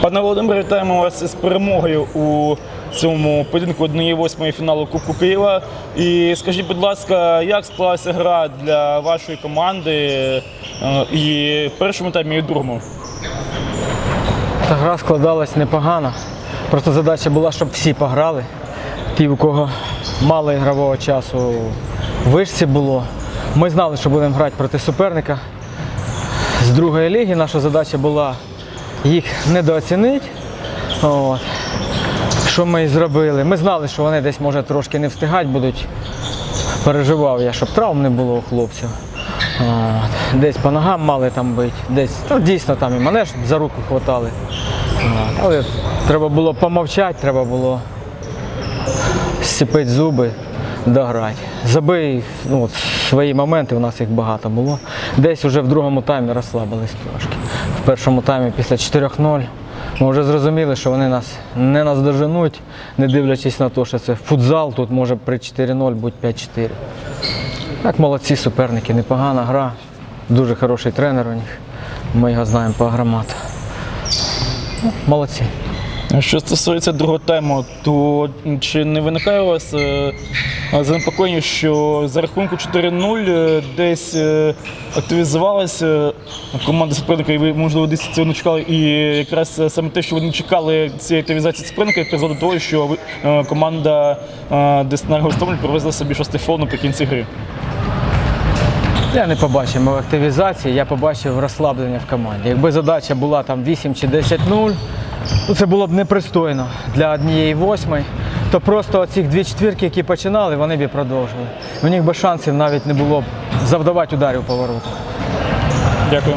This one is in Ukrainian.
Пане Володимире, вітаємо вас із перемогою у цьому поєдинку 1-8 фіналу Кубку Києва. І скажіть, будь ласка, як склалася гра для вашої команди е, і в першому таймі, і в другому? Та гра складалась непогано. Просто задача була, щоб всі пограли. Ті, у кого мало ігрового часу в вишці було. Ми знали, що будемо грати проти суперника з другої ліги. Наша задача була їх недооцінити. От. Що ми і зробили? Ми знали, що вони десь може трошки не встигати будуть. Переживав я, щоб травм не було у хлопців. От. Десь по ногам мали там бити, десь ну, дійсно там і мене ж за руку хватали. От. Але треба було помовчати, треба було зціпити зуби, дограти. Забий ну, свої моменти, у нас їх багато було. Десь вже в другому таймі розслабились трошки. В першому таймі після 4-0 ми вже зрозуміли, що вони нас не наздоженуть, не дивлячись на те, що це футзал, тут може при 4-0 бути 5-4. Так, молодці суперники, непогана гра, дуже хороший тренер у них. Ми його знаємо по агромату. Ну, Молодці. Що стосується другого тайму, то чи не виникає у вас е, занепокоєння, що за рахунку 4-0 е, десь е, активізувалася команда суперника, і ви, можливо, десь цього не чекали, і якраз саме те, що ви не чекали цієї активізації суперника, призвело до того, що команда е, Деснар Гостомель привезла собі шостий фол наприкінці гри. Я не побачив активізації, я побачив розслаблення в команді. Якби задача була там 8 чи 10-0, ну це було б непристойно для однієї восьмої, то просто оцих дві четвірки, які починали, вони б і продовжили. У них би шансів навіть не було б завдавати ударів по воротах. Дякую.